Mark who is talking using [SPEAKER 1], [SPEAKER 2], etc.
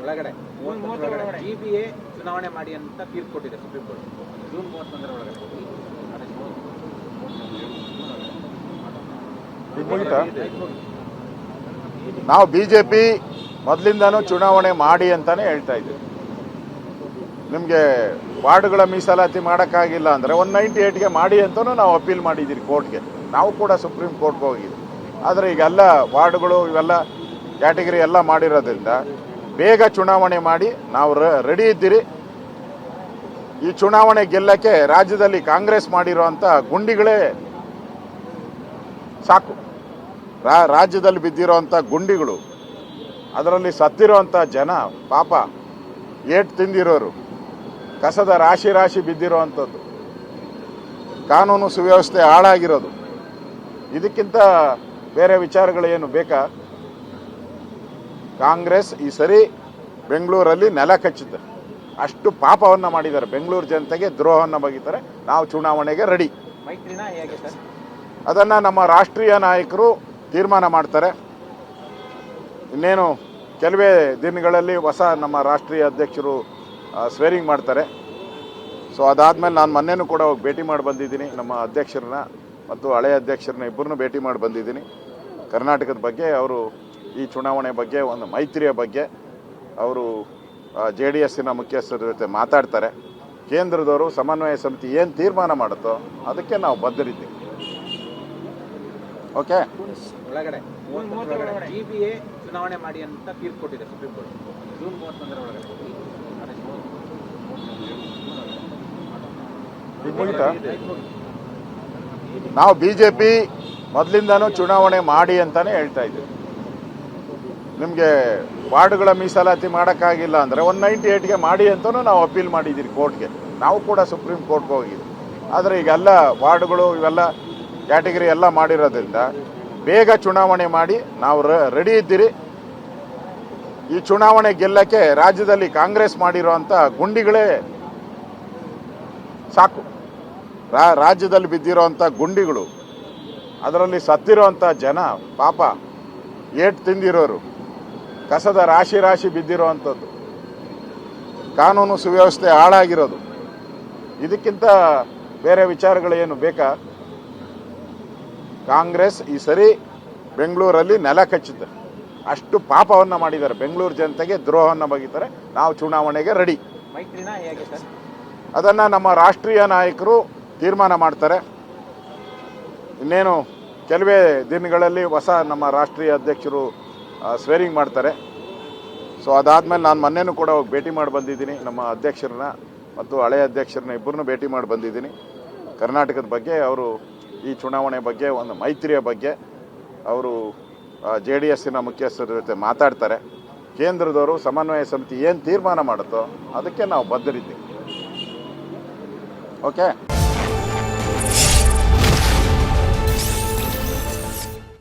[SPEAKER 1] ಒಳಗಡೆ G B ಚುನಾವಣೆ ಮಾಡಿ ಅಂತ ತೀರ್ಪು ಕೊಟ್ಟಿದೆ ಸುಪ್ರೀಂ ಕೋರ್ಟ್ ಜೂನ್ ಮೂವತ್ತೊಂದರ ಒಳಗಡೆ
[SPEAKER 2] ನಾವು ಬಿಜೆಪಿ ಮೊದಲಿಂದನೂ ಚುನಾವಣೆ ಮಾಡಿ ಅಂತಾನೆ ಹೇಳ್ತಾ ಇದ್ದೀವಿ ನಿಮಗೆ ವಾರ್ಡ್ಗಳ ಮೀಸಲಾತಿ ಮಾಡೋಕ್ಕಾಗಿಲ್ಲ ಅಂದರೆ ಒನ್ ನೈಂಟಿ ಏಯ್ಟ್ಗೆ ಮಾಡಿ ಅಂತಲೂ ನಾವು ಅಪೀಲ್ ಮಾಡಿದ್ದೀರಿ ಕೋರ್ಟ್ಗೆ. ನಾವು ಕೂಡ ಸುಪ್ರೀಂ ಕೋರ್ಟ್ಗೆ ಹೋಗಿದ್ದೀವಿ ಆದರೆ ಈಗೆಲ್ಲ ವಾರ್ಡ್ಗಳು ಇವೆಲ್ಲ ಕ್ಯಾಟಗರಿ ಎಲ್ಲ ಮಾಡಿರೋದ್ರಿಂದ ಬೇಗ ಚುನಾವಣೆ ಮಾಡಿ ನಾವು ರೆಡಿ ಇದ್ದೀರಿ. ಈ ಚುನಾವಣೆ ಗೆಲ್ಲಕ್ಕೆ ರಾಜ್ಯದಲ್ಲಿ ಕಾಂಗ್ರೆಸ್ ಮಾಡಿರುವಂಥ ಗುಂಡಿಗಳೇ ಸಾಕು. ರಾಜ್ಯದಲ್ಲಿ ಬಿದ್ದಿರುವಂತ ಗುಂಡಿಗಳು, ಅದರಲ್ಲಿ ಸತ್ತಿರೋಂಥ ಜನ ಪಾಪ ಏಟ್ ತಿಂದಿರೋರು, ಕಸದ ರಾಶಿ ರಾಶಿ ಬಿದ್ದಿರುವಂಥದ್ದು ಕಾನೂನು ಸುವ್ಯವಸ್ಥೆ ಹಾಳಾಗಿರೋದು. ಇದಕ್ಕಿಂತ ಬೇರೆ ವಿಚಾರಗಳೇನು ಬೇಕಾ? ಕಾಂಗ್ರೆಸ್ ಈ ಸರಿ ಬೆಂಗಳೂರಲ್ಲಿ ನೆಲ ಕಚ್ಚುತ್ತೆ ಅಷ್ಟು ಪಾಪವನ್ನು ಮಾಡಿದ್ದಾರೆ. ಬೆಂಗಳೂರು ಜನತೆಗೆ ದ್ರೋಹವನ್ನು ಬಗೀತಾರೆ. ನಾವು ಚುನಾವಣೆಗೆ ರೆಡಿ. ಅದನ್ನು ನಮ್ಮ ರಾಷ್ಟ್ರೀಯ ನಾಯಕರು ತೀರ್ಮಾನ ಮಾಡ್ತಾರೆ. ಇನ್ನೇನು ಕೆಲವೇ ದಿನಗಳಲ್ಲಿ ಹೊಸ ನಮ್ಮ ರಾಷ್ಟ್ರೀಯ ಅಧ್ಯಕ್ಷರು ಸ್ವೇರಿಂಗ್ ಮಾಡ್ತಾರೆ. ಸೊ ಅದಾದ್ಮೇಲೆ ನಾನು ಮೊನ್ನೆನೂ ಕೂಡ ಹೋಗಿ ಭೇಟಿ ಮಾಡಿ ಬಂದಿದ್ದೀನಿ. ನಮ್ಮ ಅಧ್ಯಕ್ಷರನ್ನ ಮತ್ತು ಹಳೆಯ ಅಧ್ಯಕ್ಷರನ್ನ ಇಬ್ಬರನ್ನೂ ಭೇಟಿ ಮಾಡಿ ಬಂದಿದ್ದೀನಿ. ಕರ್ನಾಟಕದ ಬಗ್ಗೆ ಅವರು ಈ ಚುನಾವಣೆ ಬಗ್ಗೆ ಒಂದು ಮೈತ್ರಿಯ ಬಗ್ಗೆ ಅವರು ಜೆ ಡಿ ಎಸ್ಸಿನ ಮುಖ್ಯಸ್ಥರ ಜೊತೆ ಮಾತಾಡ್ತಾರೆ. ಕೇಂದ್ರದವರು ಸಮನ್ವಯ ಸಮಿತಿ ಏನು ತೀರ್ಮಾನ ಮಾಡುತ್ತೋ ಅದಕ್ಕೆ ನಾವು ಬದ್ಧರಿದ್ದೀವಿ. ಓಕೆ?
[SPEAKER 1] ಒಳಗಡೆ ಜಿ ಬಿ ಎ ಚುನಾವಣೆ ಮಾಡಿ ಅಂತ ತೀರ್ಪು ಕೊಟ್ಟಿದೆ ಸುಪ್ರೀಂ ಕೋರ್ಟ್. ಜೂನ್ ಮೂವತ್ತೊಂದರ ಒಳಗಡೆ
[SPEAKER 2] ನಾವು ಬಿ ಜೆ ಪಿ ಮೊದಲಿಂದನೂ ಚುನಾವಣೆ ಮಾಡಿ ಅಂತಾನೆ ಹೇಳ್ತಾ ಇದ್ದೀವಿ. ನಿಮಗೆ ವಾರ್ಡ್ಗಳ ಮೀಸಲಾತಿ ಮಾಡೋಕ್ಕಾಗಿಲ್ಲ ಅಂದರೆ ಒನ್ ನೈಂಟಿ ಏಯ್ಟ್ಗೆ ಮಾಡಿ ಅಂತಲೂ ನಾವು ಅಪೀಲ್ ಮಾಡಿದ್ದೀರಿ ಕೋರ್ಟ್ಗೆ. ನಾವು ಕೂಡ ಸುಪ್ರೀಂ ಕೋರ್ಟ್ಗೆ ಹೋಗಿದ್ದೀವಿ ಆದರೆ ಈಗೆಲ್ಲ ವಾರ್ಡ್ಗಳು ಇವೆಲ್ಲ ಕ್ಯಾಟಗರಿ ಎಲ್ಲ ಮಾಡಿರೋದ್ರಿಂದ ಬೇಗ ಚುನಾವಣೆ ಮಾಡಿ ನಾವು ರೆಡಿ ಇದ್ದೀರಿ. ಈ ಚುನಾವಣೆ ಗೆಲ್ಲಕ್ಕೆ ರಾಜ್ಯದಲ್ಲಿ ಕಾಂಗ್ರೆಸ್ ಮಾಡಿರೋಂಥ ಗುಂಡಿಗಳೇ ಸಾಕು. ರಾಜ್ಯದಲ್ಲಿ ಬಿದ್ದಿರೋಂಥ ಗುಂಡಿಗಳು, ಅದರಲ್ಲಿ ಸತ್ತಿರೋಂಥ ಜನ ಪಾಪ ಏಟ್ ತಿಂದಿರೋರು. ಕಸದ ರಾಶಿ ರಾಶಿ ಬಿದ್ದಿರುವಂಥದ್ದು. ಕಾನೂನು ಸುವ್ಯವಸ್ಥೆ ಹಾಳಾಗಿರೋದು. ಇದಕ್ಕಿಂತ ಬೇರೆ ವಿಚಾರಗಳೇನು ಬೇಕಾ? ಕಾಂಗ್ರೆಸ್ ಈ ಸರಿ ಬೆಂಗಳೂರಲ್ಲಿ ನೆಲ ಕಚ್ಚುತ್ತೆ ಅಷ್ಟು ಪಾಪವನ್ನು ಮಾಡಿದ್ದಾರೆ. ಬೆಂಗಳೂರು ಜನತೆಗೆ ದ್ರೋಹವನ್ನು ಬಗೀತಾರೆ. ನಾವು ಚುನಾವಣೆಗೆ ರೆಡಿ. ಅದನ್ನು ನಮ್ಮ ರಾಷ್ಟ್ರೀಯ ನಾಯಕರು ತೀರ್ಮಾನ ಮಾಡ್ತಾರೆ. ಇನ್ನೇನು ಕೆಲವೇ ದಿನಗಳಲ್ಲಿ ಹೊಸ ನಮ್ಮ ರಾಷ್ಟ್ರೀಯ ಅಧ್ಯಕ್ಷರು ಸ್ವೇರಿಂಗ್ ಮಾಡ್ತಾರೆ. ಸೊ ಅದಾದಮೇಲೆ ನಾನು ಮೊನ್ನೆನೂ ಕೂಡ ಹೋಗಿ ಭೇಟಿ ಮಾಡಿ ಬಂದಿದ್ದೀನಿ. ನಮ್ಮ ಅಧ್ಯಕ್ಷರನ್ನ ಮತ್ತು ಹಳೆಯ ಅಧ್ಯಕ್ಷರನ್ನ ಇಬ್ಬರನ್ನೂ ಭೇಟಿ ಮಾಡಿ ಬಂದಿದ್ದೀನಿ. ಕರ್ನಾಟಕದ ಬಗ್ಗೆ ಅವರು ಈ ಚುನಾವಣೆ ಬಗ್ಗೆ, ಒಂದು ಮೈತ್ರಿಯ ಬಗ್ಗೆ ಅವರು ಜೆ ಡಿ ಎಸ್ಸಿನ ಮುಖ್ಯಸ್ಥರ ಜೊತೆ ಮಾತಾಡ್ತಾರೆ. ಕೇಂದ್ರದವರು ಸಮನ್ವಯ ಸಮಿತಿ ಏನು ತೀರ್ಮಾನ ಮಾಡುತ್ತೋ ಅದಕ್ಕೆ ನಾವು ಬದ್ಧರಿದ್ದೀವಿ. ಓಕೆ